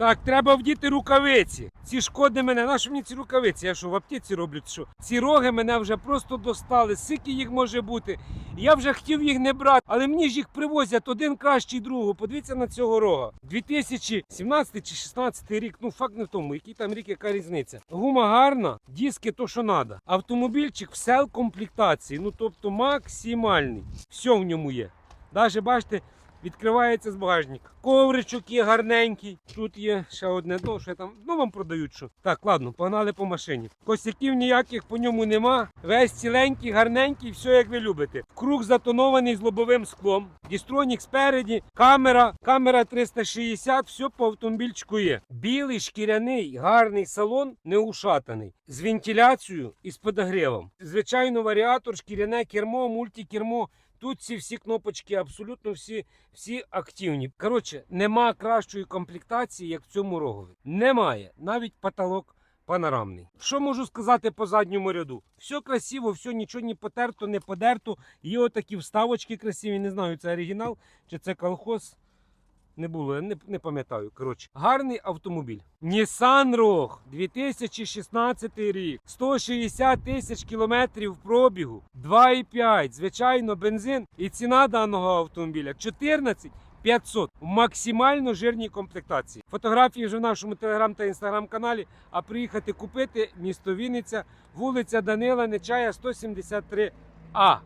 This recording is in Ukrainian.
Так, треба вдіти рукавиці. Ці шкоди мене. Нащо мені ці рукавиці? Я що в аптеці роблю? Що? Ці роги мене вже просто достали. Скільки їх може бути? Я вже хотів їх не брати, але мені ж їх привозять один кращий другого. Подивіться на цього рога. 2017 чи 16 рік. Ну факт не в тому, який там рік, яка різниця. Гума гарна, диски то, що треба. Автомобільчик в сел комплектації. Ну тобто максимальний. Все в ньому є. Даже бачите, відкривається з багажника. Ковричок є гарненький. Тут є ще одне то, що я там ну вам продають що. Так, ладно, погнали по машині. Косяків ніяких по ньому нема. Весь ціленький, гарненький, все як ви любите. Круг затонований з лобовим склом. Дістронік спереді, камера, камера 360, все по автомобільчику є. Білий, шкіряний, гарний салон, не ушатаний. З вентиляцією і з подогрівом. Звичайно, варіатор, шкіряне кермо, мультикермо. Тут ці всі кнопочки абсолютно всі, всі активні. Коротше, нема кращої комплектації, як в цьому рогові. Немає. Навіть потолок панорамний. Що можу сказати по задньому ряду? Все красиво, все нічого не потерто, не подерто. Є отакі вставочки красиві. Не знаю, це оригінал чи це колхоз. Не було, я не, не пам'ятаю. Коротше, гарний автомобіль. Nissan Rogue 2016 рік. 160 тисяч кілометрів пробігу. 2,5. Звичайно, бензин. І ціна даного автомобіля 14 500 в максимально жирній комплектації. Фотографії вже в нашому телеграм та інстаграм каналі. А приїхати купити місто Вінниця, вулиця Данила Нечая, 173 А.